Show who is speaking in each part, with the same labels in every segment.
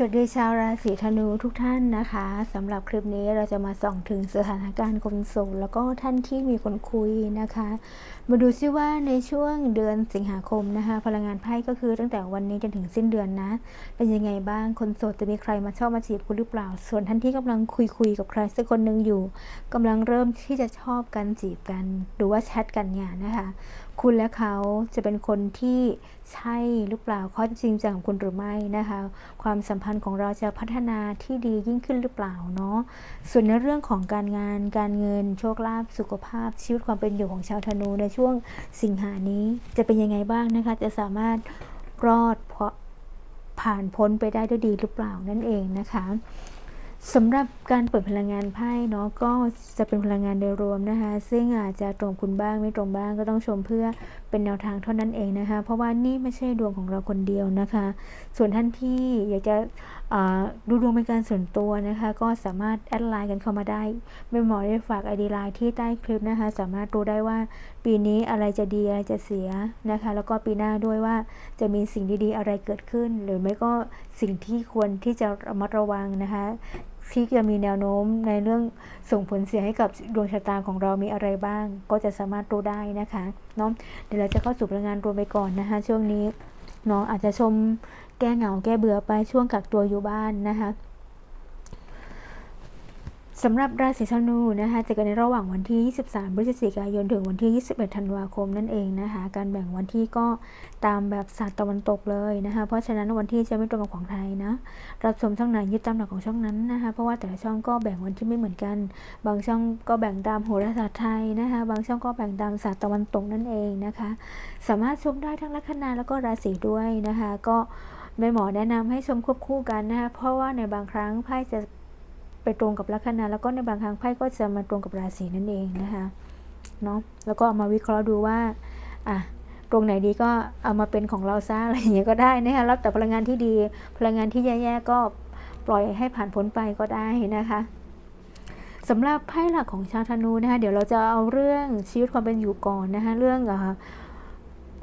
Speaker 1: สวัสดีชาวราศีธนูทุกท่านนะคะสำหรับคลิปนี้เราจะมาส่องถึงสถานการณ์คนโสดแล้วก็ท่านที่มีคนคุยนะคะ มาดูซิว่าในช่วงเดือนสิงหาคมนะคะ พลังงานไพ่ก็คือตั้งแต่วันนี้จนถึงสิ้นเดือนนะ เป็นยังไงบ้างคนโสดจะมีใครมาชอบมาจีบคุณหรือเปล่า ส่วนท่านที่กำลังคุยคุยกับใครสักคนหนึ่งอยู่กำลังเริ่มที่จะชอบกันจีบกัน หรือว่าแชทกันเนี่ยนะคะ คุณและเขาจะเป็นคนที่ใช่หรือเปล่าเขาจริงจังกับคุณหรือไม่นะคะ ความสัมพันธ์ของเราจะพัฒนาที่ดียิ่งขึ้นหรือเปล่าเนาะส่วนในเรื่องของการงานการเงินโชคลาภสุขภาพ ชีวิตความเป็นอยู่ของชาวธนูในช่วงสิงหานี้จะเป็นยังไงบ้างนะคะ จะสามารถรอดเพราะผ่านพ้นไปได้ด้วยดีหรือเปล่านั่นเองนะคะ สำหรับการเปิดพลังงานไพ่เนาะก็จะเป็นพลังงานโดยรวมนะคะ ซึ่งอาจจะตรงคุณบ้างไม่ตรงบ้างก็ต้องชมเพื่อเป็นแนวทางเท่านั้นเองนะคะ เพราะว่านี่ไม่ใช่ดวงของเราคนเดียวนะคะ ส่วนท่านที่อยากจะดูดวงเป็นการส่วนตัวนะคะ ก็สามารถแอดไลน์กันเข้ามาได้ไม่หมอได้ฝากไอดีไลน์ที่ใต้คลิปนะคะ สามารถรู้ได้ว่าปีนี้อะไรจะดีอะไรจะเสียนะคะ แล้วก็ปีหน้าด้วยว่าจะมีสิ่งดีๆอะไรเกิดขึ้น หรือไม่ก็สิ่งที่ควรที่จะระมัดระวังนะคะ ที่จะมีแนวโน้มในเรื่องส่งผลเสียให้กับดวงชะตาของเรามีอะไรบ้าง ก็จะสามารถรู้ได้นะคะเนาะเดี๋ยวเราจะเข้าสู่พลังงานรวมไปก่อนนะคะ ช่วงนี้เนาะอาจจะชมแก้เหงาแก้เบื่อไปช่วงกักตัวอยู่บ้านนะคะ สำหรับราศีธนูนะคะจะเกิดในระหว่างวันที่ 23 พฤศจิกายน ถึงวันที่ 21 ธันวาคมนั่นเองนะคะการแบ่งวันที่ก็ตามแบบศาสตร์ตะวันตกเลยนะคะเพราะฉะนั้นวันที่จะไม่ตรงกับของไทยนะรับชมช่องไหนยึดตามหลักของช่องนั้นนะคะเพราะว่าแต่ละช่องก็แบ่งวันที่ไม่เหมือนกัน บางช่องก็แบ่งตามโหราศาสตร์ไทยนะคะบางช่องก็แบ่งตามศาสตร์ตะวันตกนั่นเองนะคะ สามารถชมได้ทั้งลัคนาแล้วก็ราศีด้วยนะคะก็แม่หมอแนะนำให้ชมควบคู่กันนะคะเพราะว่าในบางครั้งไพ่จะ ไปตรงกับลัคนา แล้วก็ในบางครั้งไพ่ก็จะมาตรงกับราศีนั่นเองนะคะเนาะแล้วก็เอามาวิเคราะห์ดูว่าอะตรงไหนดีก็เอามาเป็นของเราซะอะไรอย่างเงี้ยก็ได้นะคะรับแต่พลังงานที่ดี พลังงานที่แย่ๆก็ปล่อยให้ผ่านพ้นไปก็ได้นะคะสำหรับไพ่หลักของชาวธนูนะคะเดี๋ยวเราจะเอาเรื่องชีวิตความเป็นอยู่ก่อนนะคะเรื่องอ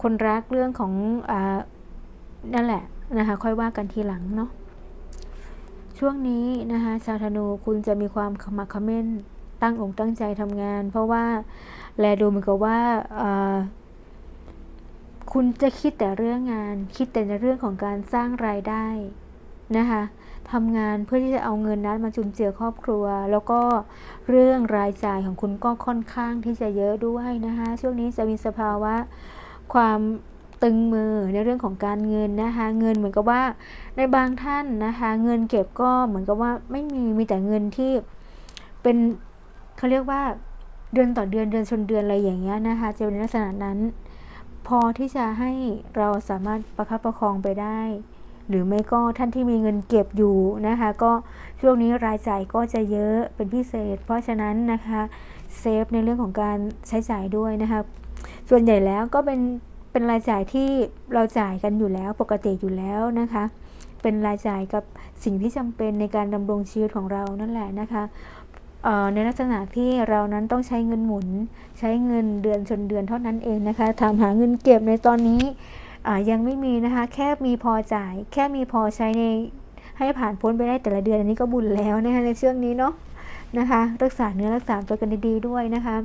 Speaker 1: คนรักเรื่องของอนั่นแหละนะคะค่อยว่ากันทีหลังเนาะ ช่วงนี้นะคะชาวธนูคุณจะมีความขมักขม้นตั้งองค์ตั้งใจทำงาน เพราะว่าแลดูเหมือนกับว่าคุณจะคิดแต่เรื่องงาน คิดแต่ในเรื่องของการสร้างรายได้นะคะทำงานเพื่อที่จะเอาเงินนั้นมาจุนเจือครอบครัว แล้วก็เรื่องรายจ่ายของคุณก็ค่อนข้างที่จะเยอะด้วยนะคะช่วงนี้จะมีสภาวะความ ตึงมือในเรื่องของการเงินนะคะเงินเหมือนกับว่าในบางท่านนะคะเงินเก็บก็เหมือนกับว่าไม่มีมีแต่เงินที่เป็นเขาเรียกว่าเดือนต่อเดือนเดือนชนเดือนอะไรอย่างเงี้ยนะคะจะเป็นลักษณะนั้น พอที่จะให้เราสามารถประคับประคองไปได้ หรือไม่ก็ท่านที่มีเงินเก็บอยู่นะคะก็ช่วงนี้รายจ่ายก็จะเยอะเป็นพิเศษ เพราะฉะนั้นนะคะเซฟในเรื่องของการใช้จ่ายด้วยนะคะส่วนใหญ่แล้วก็เป็น เป็นรายจ่ายที่เราจ่ายกันอยู่แล้วปกติอยู่แล้วนะคะ เป็นรายจ่ายกับสิ่งที่จำเป็นในการดำรงชีวิตของเรานั่นแหละนะคะในลักษณะที่เรานั้นต้องใช้เงินหมุน ใช้เงินเดือนชนเดือนเท่านั้นเองนะคะถามหาเงินเก็บในตอนนี้ยังไม่มีนะคะ แค่มีพอจ่าย แค่มีพอใช้ในให้ผ่านพ้นไปได้แต่ละเดือนอันนี้ก็บุญแล้วนะคะในช่วงนี้เนาะนะคะ รักษาเนื้อรักษาตัวกันดีๆด้วยนะคะ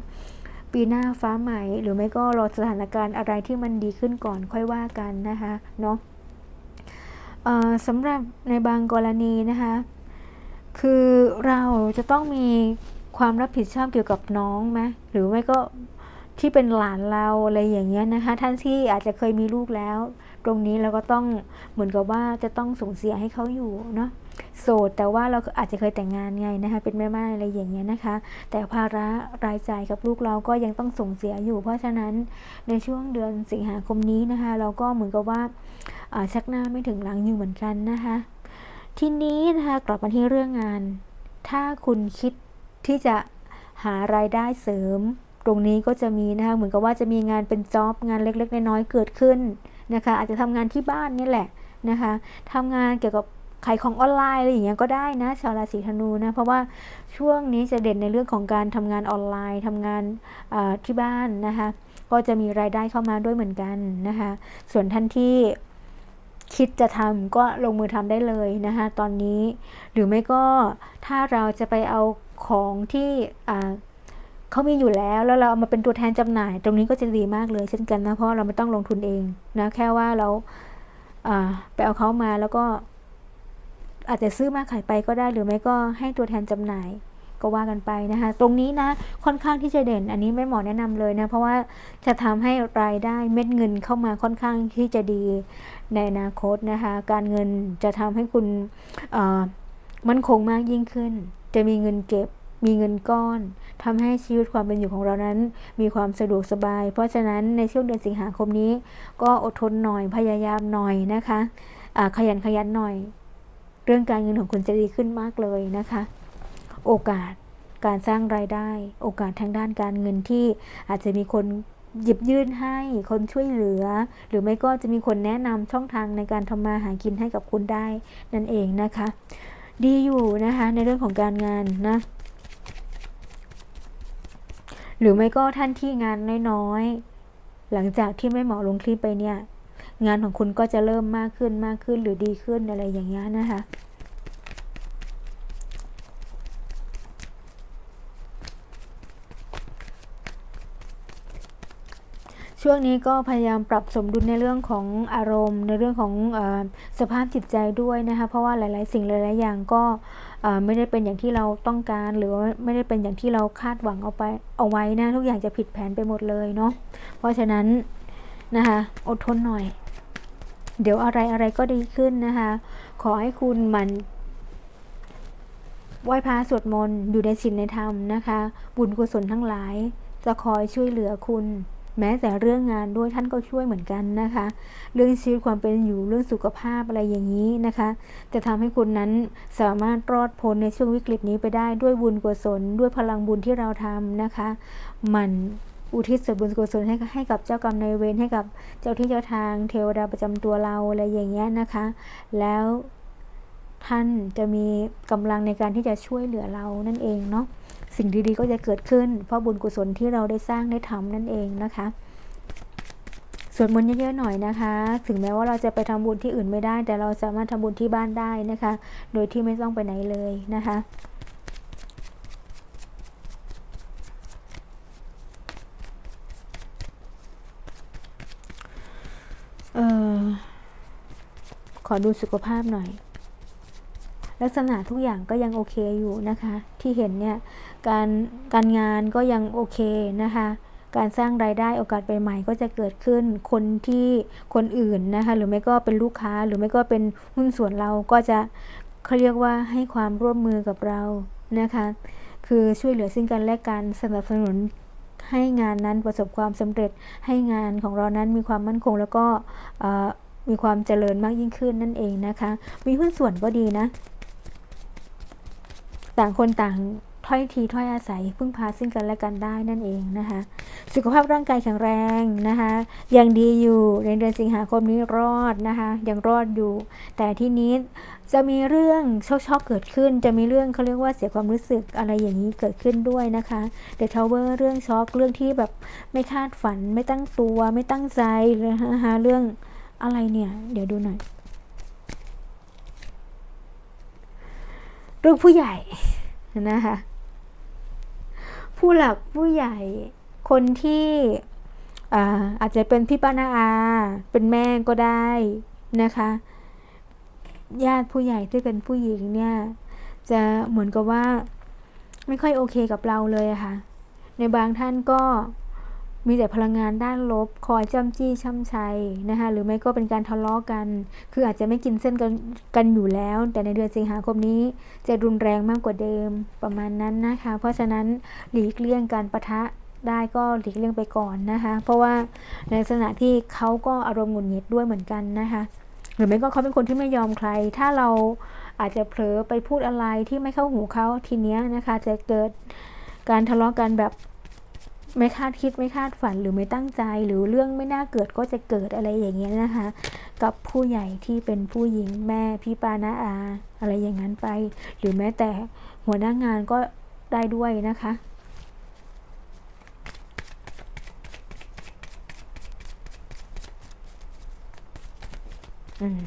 Speaker 1: ปีหน้าฟ้าใหม่ หรือไม่ก็รอสถานการณ์อะไรที่มันดีขึ้นก่อนค่อยว่ากันนะคะเนาะสำหรับในบางกรณีนะคะคือเราจะต้องมีความรับผิดชอบเกี่ยวกับน้องไหมหรือไม่ก็ที่เป็นหลานเราอะไรอย่างเงี้ยนะคะท่านที่อาจจะเคยมีลูกแล้ว ตรงนี้เราก็ต้องเหมือนกับว่าจะต้องส่งเสียให้เขาอยู่เนาะ โสดแต่ว่าเราอาจจะเคยแต่งงานไงนะคะเป็นแม่ไม้อะไรอย่างเงี้ยนะคะ แต่ภาระรายจ่ายกับลูกเราก็ยังต้องส่งเสียอยู่ เพราะฉะนั้นในช่วงเดือนสิงหาคมนี้นะคะ เราก็เหมือนกับว่าชักหน้าไม่ถึงหลังอยู่เหมือนกันนะคะ ทีนี้นะคะกลับมาที่เรื่องงาน ถ้าคุณคิดที่จะหารายได้เสริม ตรงนี้ก็จะมีนะคะเหมือนกับว่าจะมีงานเป็นจ็อบงานเล็ก ๆ น้อยๆเกิดขึ้นนะคะ อาจจะทำงานที่บ้านนี่แหละนะคะทำงานเกี่ยวกับ ขายของออนไลน์อะไรอย่างเงี้ยก็ได้นะชาวราศีธนูนะ เพราะว่าช่วงนี้จะเด่นในเรื่องของการทำงานออนไลน์ทำงานที่บ้านนะคะ ก็จะมีรายได้เข้ามาด้วยเหมือนกันนะคะ ส่วนท่านที่คิดจะทำก็ลงมือทำได้เลยนะคะตอนนี้ หรือไม่ก็ถ้าเราจะไปเอาของที่เขามีอยู่แล้วแล้วเราเอามาเป็นตัวแทนจำหน่าย ตรงนี้ก็จะดีมากเลยเช่นกันนะเพราะเราไม่ต้องลงทุนเองนะแค่ว่าเราไปเอาเขามาแล้วก็ อาจจะซื้อมาขายไปก็ได้หรือไม่ก็ให้ตัวแทนจำหน่ายก็ว่ากันไปนะคะ ตรงนี้นะค่อนข้างที่จะเด่น อันนี้ไม่หมอแนะนำเลยนะ เพราะว่าจะทำให้รายได้เม็ดเงินเข้ามาค่อนข้างที่จะดีในอนาคตนะคะ การเงินจะทำให้คุณมั่นคงมากยิ่งขึ้น จะมีเงินเก็บ มีเงินก้อนทำให้ชีวิตความเป็นอยู่ของเรานั้น มีความสะดวกสบาย เพราะฉะนั้นในช่วงเดือนสิงหาคมนี้ ก็อดทนหน่อยพยายามหน่อยนะคะะขยันขยันหน่อย เรื่องการเงินของคุณจะดีขึ้นมากเลยนะคะ โอกาสการสร้างรายได้ โอกาสทางด้านการเงินที่อาจจะมีคนหยิบยื่นให้คนช่วยเหลือ หรือไม่ก็จะมีคนแนะนำช่องทางในการทำมาหากินให้กับคุณได้นั่นเองนะคะ ดีอยู่นะคะในเรื่องของการงานนะหรือไม่ก็ท่านที่งานน้อยๆหลังจากที่ไม่เหมาะลงคลิปไปเนี่ย งานของคุณก็จะเริ่มมากขึ้นมากขึ้นหรือดีขึ้นอะไรอย่างเงี้ยนะคะช่วงนี้ก็พยายามปรับสมดุลในเรื่องของอารมณ์ ในเรื่องของอสภาพจิตใจด้วยนะคะ เพราะว่าหลาย ๆ สิ่งหลาย ๆ อย่างก็ไม่ได้เป็นอย่างที่เราต้องการ หรือว่าไม่ได้เป็นอย่างที่เราคาดหวังเอาไปเอาไว้นะทุกอย่างจะผิดแผนไปหมดเลยเนาะเพราะฉะนั้นนะคะอดทนหน่อย เดี๋ยวอะไรอะไรก็ดีขึ้นนะคะ ขอให้คุณมันไหว้พระสวดมนต์อยู่ในศีลในธรรมนะคะ บุญกุศลทั้งหลาย จะคอยช่วยเหลือคุณ แม้แต่เรื่องงานด้วยท่านก็ช่วยเหมือนกันนะคะ เรื่องชีวิตความเป็นอยู่เรื่องสุขภาพอะไรอย่างนี้นะคะ จะทำให้คุณนั้นสามารถรอดพ้นในช่วงวิกฤตนี้ไปได้ด้วยบุญกุศลด้วยพลังบุญที่เราทำนะคะ มัน อุทิศส่วนบุญกุศลให้ให้กับเจ้ากรรมนายเวรให้กับเจ้าที่เจ้าทางเทวดาประจำตัวเราอะไรอย่างเงี้ยนะคะ แล้วท่านจะมีกำลังในการที่จะช่วยเหลือเรานั่นเองเนาะสิ่งดีๆก็จะเกิดขึ้น เพราะบุญกุศลที่เราได้สร้างได้ทำนั่นเองนะคะสวดมนต์เยอะๆหน่อยนะคะ ถึงแม้ว่าเราจะไปทำบุญที่อื่นไม่ได้ แต่เราสามารถทำบุญที่บ้านได้นะคะ โดยที่ไม่ต้องไปไหนเลยนะคะเออข อดูสุขภาพหน่อย ลักษณะทุกอย่างก็ยังโอเคอยู่นะคะ ที่เห็นเนี่ยการการงานก็ยังโอเคนะคะการสร้างรายได้โอกาสใหม่ๆก็จะเกิดขึ้นคนที่คนอื่นนะคะ หรือไม่ก็เป็นลูกค้าหรือไม่ก็เป็นหุ้นส่วนเราก็จะเขาเรียกว่าให้ความร่วมมือกับเรานะคะ คือช่วยเหลือซึ่งกันและกันสนับสนุนให้งานนั้นประสบความสำเร็จให้งานของเรานั้นมีความมั่นคงแล้วก็ มีความเจริญมากยิ่งขึ้นนั่นเองนะคะ มีหุ้นส่วนก็ดีนะ ต่างคนต่างถ้อยทีถ้อยอาศัยพึ่งพาซึ่งกันและกันได้นั่นเองนะคะ สุขภาพร่างกายแข็งแรงนะคะยังดีอยู่ในเดือนสิงหาคมนี้รอดนะคะยังรอดอยู่ แต่ที่นี้จะมีเรื่องช็อกๆเกิดขึ้น จะมีเรื่องเขาเรียกว่าเสียความรู้สึกอะไรอย่างนี้เกิดขึ้นด้วยนะคะเดทาวเวอร์เรื่องช็อกเรื่องที่แบบไม่คาดฝันไม่ตั้งตัวไม่ตั้งใจนะคะเรื่อง อะไรเนี่ย เดี๋ยวดูหน่อยเรื่องผู้ใหญ่นะคะผู้หลักผู้ใหญ่คนที่อาอาจจะเป็นพี่ป้านาอา เป็นแม่ก็ได้นะคะ ญาติผู้ใหญ่ที่เป็นผู้หญิงเนี่ย จะเหมือนกับว่าไม่ค่อยโอเคกับเราเลยอะค่ะ ในบางท่านก็ มีแต่พลังงานด้านลบ คอยจ้ำจี้ช้ำชัยนะคะหรือไม่ก็เป็นการทะเลาะกัน คืออาจจะไม่กินเส้นกันกันอยู่แล้ว แต่ในเดือนสิงหาคมนี้ จะรุนแรงมากกว่าเดิมประมาณนั้นนะคะ เพราะฉะนั้นหลีกเลี่ยงการประทะได้ก็หลีกเลี่ยงไปก่อนนะคะ เพราะว่าในลักษณะที่เขาก็อารมณ์หงุดหงิดด้วยเหมือนกันนะคะหรือไม่ก็เขาเป็นคนที่ไม่ยอมใคร ถ้าเราอาจจะเผลอไปพูดอะไรที่ไม่เข้าหูเขาทีเนี้ยนะคะ จะเกิดการทะเลาะกันแบบ ไม่คาดคิดไม่คาดฝันหรือไม่ตั้งใจ หรือเรื่องไม่น่าเกิดก็จะเกิดอะไรอย่างเงี้ยนะคะ กับผู้ใหญ่ที่เป็นผู้หญิงแม่พี่ปานาอา อะไรอย่างนั้นไป หรือแม้แต่หัวหน้างานก็ได้ด้วยนะคะม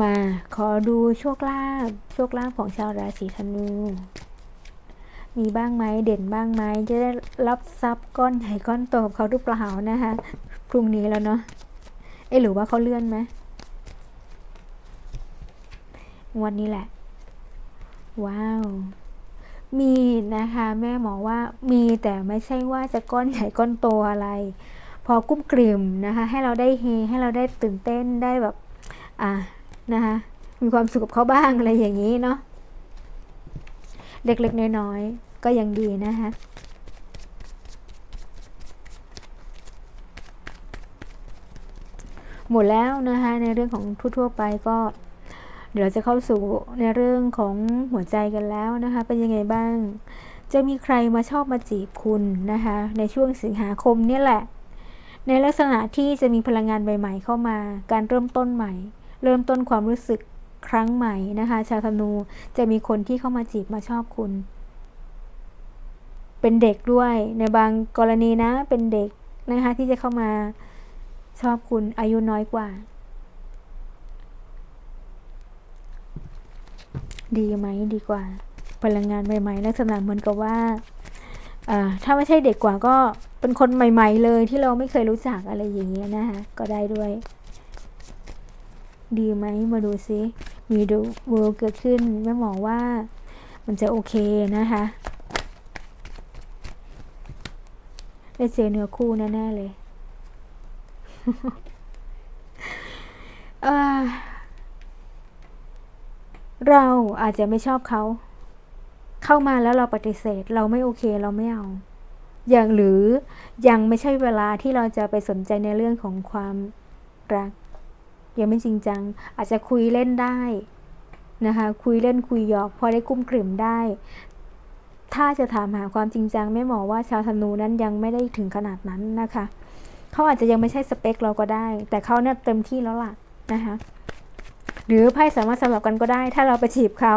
Speaker 1: มาขอดูโชคลาภโชคลาภของชาวราศีธนู มีบ้างไหมเด่นบ้างไหมจะได้รับทรัพย์ก้อนใหญ่ก้อนโตกับเขาหรือเปล่านะคะพรุ่งนี้แล้วเนาะเอะหรือว่าเขาเลื่อนไหมวันนี้แหละ ว้าว มีนะคะ แม่หมอว่ามีแต่ไม่ใช่ว่าจะก้อนใหญ่ก้อนโตอะไร พอกุ้มกลิ่มนะคะ ให้เราได้เฮให้เราได้ตื่นเต้นได้แบบ อะนะคะมีความสุขกับเขาบ้างอะไรอย่างนี้เนาะเล็กๆน้อยๆ ก็ยังดีนะคะหมดแล้วนะคะในเรื่องของทั่วๆไปก็เดี๋ยวจะเข้าสู่ในเรื่องของหัวใจกันแล้วนะคะ เป็นยังไงบ้าง จะมีใครมาชอบมาจีบคุณนะคะ ในช่วงสิงหาคมนี่แหละ ในลักษณะที่จะมีพลังงานใหม่ๆเข้ามา การเริ่มต้นใหม่ เริ่มต้นความรู้สึกครั้งใหม่นะคะ ชาวธนูจะมีคนที่เข้ามาจีบมาชอบคุณ เป็นเด็กด้วยในบางกรณีนะเป็นเด็กนะคะที่จะเข้ามาชอบคุณอายุน้อยกว่า ดีไหมดีกว่า พลังงานใหม่ๆลักษณะเหมือนกับว่าถ้าไม่ใช่เด็กกว่าก็เป็นคนใหม่ ๆ เลยที่เราไม่เคยรู้จักอะไรอย่างเงี้ยนะคะก็ได้ด้วย ดีไหมมาดูซิมีดูเวิร์เกิดขึ้นแม่หมอว่ามันจะโอเคนะคะ ได้เจอเนื้อคู่แน่ๆเลยเราอาจจะไม่ชอบเขา เข้ามาแล้วเราปฏิเสธ เราไม่โอเคเราไม่เอา อย่างหรือยังไม่ใช่เวลาที่เราจะไปสนใจในเรื่องของความรัก ยังไม่จริงจัง อาจจะคุยเล่นได้นะคะ คุยเล่นคุยหยอก พอได้กุ้มกลิ่มได้ ถ้าจะถามหาความจริงจังแม่หมอว่าชาวธนูนั้นยังไม่ได้ถึงขนาดนั้นนะคะ เขาอาจจะยังไม่ใช่สเปคเราก็ได้ แต่เขาเนี่ยเต็มที่แล้วล่ะนะคะ หรือไพ่สามารถสลับกันก็ได้ ถ้าเราไปจีบเขา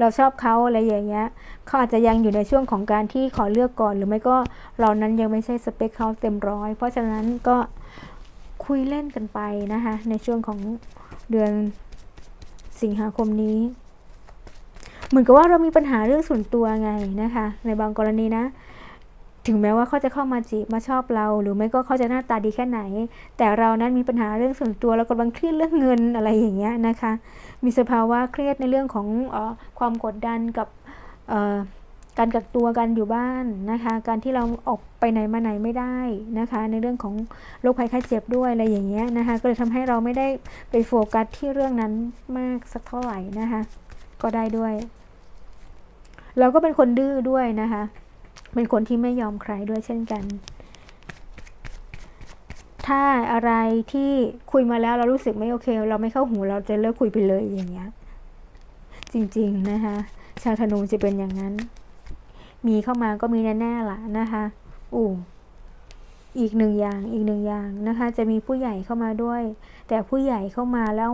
Speaker 1: เราชอบเขาอะไรอย่างเงี้ยเขาอาจจะยังอยู่ในช่วงของการที่ขอเลือกก่อน หรือไม่ก็เรานั้นยังไม่ใช่สเปคเขาเต็มร้อย เพราะฉะนั้นก็คุยเล่นกันไปนะคะ ในช่วงของเดือนสิงหาคมนี้ เหมือนกับว่าเรามีปัญหาเรื่องส่วนตัวไงนะคะ ในบางกรณีนะ ถึงแม้ว่าเขาจะเข้ามาจีบมาชอบเรา หรือไม่ก็เขาจะหน้าตาดีแค่ไหน แต่เรานั้นมีปัญหาเรื่องส่วนตัวเรากำลังเครียดเรื่องเงินอะไรอย่างเงี้ยนะคะ มีสภาวะเครียดในเรื่องของอความกดดันกับการกักตัวกันอยู่บ้านนะคะ การที่เราออกไปไหนมาไหนไม่ได้นะคะ ในเรื่องของโรคภัยไข้เจ็บด้วยอะไรอย่างเงี้ยนะคะ ก็เลยทำให้เราไม่ได้ไปโฟกัสที่เรื่องนั้นมากสักเท่าไหร่นะคะ ก็ได้ด้วย เราก็เป็นคนดื้อด้วยนะคะ เป็นคนที่ไม่ยอมใครด้วยเช่นกัน ถ้าอะไรที่คุยมาแล้วเรารู้สึกไม่โอเค เราไม่เข้าหูเราจะเลิกคุยไปเลยอย่างเงี้ย จริงๆนะคะ ชาวธนูจะเป็นอย่างนั้น มีเข้ามาก็มีแน่ๆล่ะนะคะอู้อีกหนึ่งอย่างอีกหนึ่งอย่างนะคะ จะมีผู้ใหญ่เข้ามาด้วย แต่ผู้ใหญ่เข้ามาแล้ว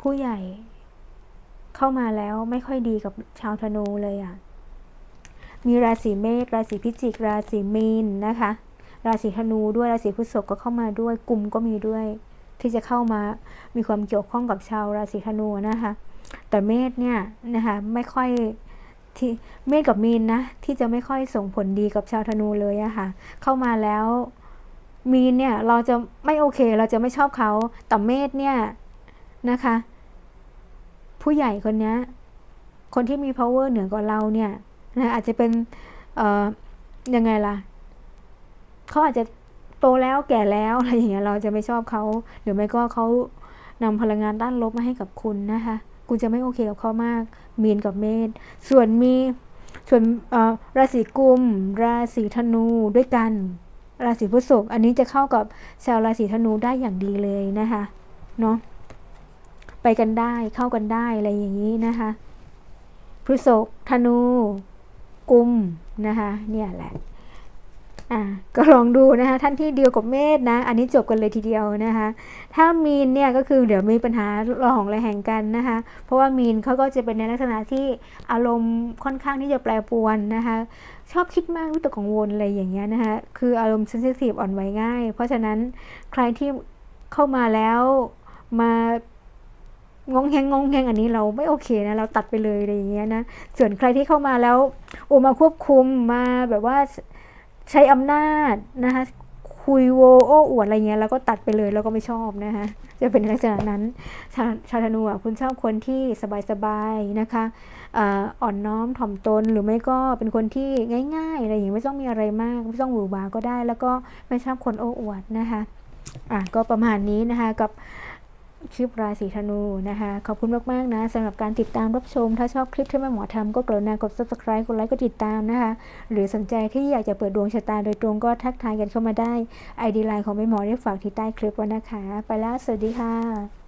Speaker 1: ผู้ใหญ่ เข้ามาแล้วไม่ค่อยดีกับชาวธนูเลยอะ่ะ มีราศีเมษราศีพิจิก ราศีมีนนะคะ ราศีธนูด้วยราศีพฤษภก็เข้ามาด้วยกลุ่มก็มีด้วย ที่จะเข้ามามีความเกี่ยวข้องกับชาวราศีธนูนะคะ แต่เมษเนี่ยนะคะไม่ค่อยที่เมษกับมีนนะที่จะไม่ค่อยส่งผลดีกับชาวธนูเลยอะคะ่ะ เข้ามาแล้วมีนเนี่ยเราจะไม่โอเคเราจะไม่ชอบเขาแต่เมษเนี่ยนะคะ ผู้ใหญ่คนนี้คนที่มี power เหนือกว่าเราเนี่ยนะอาจจะเป็นยังไงล่ะเขาอาจจะโตแล้วแก่แล้วอะไรอย่างเงี้ยเราจะไม่ชอบเขาหรือไม่ก็เขานำพลังงานด้านลบมาให้กับคุณนะคะคุณจะไม่โอเคกับเขามาก มีนกับเมษส่วนมีส่วนราศีกุม ราศีธนูด้วยกัน ราศีพฤษภอันนี้จะเข้ากับชาวราศีธนูได้อย่างดีเลยนะคะเนาะ ไปกันได้เข้ากันได้อะไรอย่างนี้นะคะพฤษภธนู กุมนะคะเนี่ยแหละอะก็ลองดูนะคะท่านที่เดียวกับเมษนะ อันนี้จบกันเลยทีเดียวนะคะ ถ้ามีนเนี่ยก็คือเดี๋ยวมีปัญหาระหองระแหงกันนะคะ เพราะว่ามีนเขาก็จะเป็นในลักษณะที่อารมณ์ค่อนข้างที่จะแปรปรวนนะคะ ชอบคิดมากวิตกกังวลอะไรอย่างเงี้ยนะคะ คืออารมณ์เซนซิทีฟอ่อนไหวง่าย เพราะฉะนั้นใครที่เข้ามาแล้วมา งงแงงงงแงงอันนี้เราไม่โอเคนะเราตัดไปเลยอะไรอย่างเงี้ยนะส่วนใครที่เข้ามาแล้วโอมาควบคุมมาแบบว่าใช้อำนาจนะคะคุยโวโอ้อวดอะไรเงี้ยแล้วก็ตัดไปเลยแล้วก็ไม่ชอบนะคะจะเป็นลักษณะนั้นชาชาธนูอะคุณชอบคนที่สบายๆนะคะอ่อ่อนน้อมถ่อมตนหรือไม่ก็เป็นคนที่ง่าย ๆ อะไรอย่างเงี้ยไม่ต้องมีอะไรมาก ไม่ต้องหวือหวาก็ได้ แล้วก็ไม่ชอบคนโอ้อวดนะคะอะก็ประมาณนี้นะคะกับ คลิปราศีธนูนะคะ ขอบคุณมาก ๆ นะสำหรับการติดตามรับชม ถ้าชอบคลิปที่แม่หมอทำก็กรุณากด subscribe กดไลค์กดติดตามนะคะ หรือสนใจที่อยากจะเปิดดวงชะตาโดยตรงก็ทักทายกันเข้ามาได้ไอดีไลน์ของแม่หมอได้ฝากที่ใต้คลิปไว้นะคะ ไปแล้ว สวัสดีค่ะ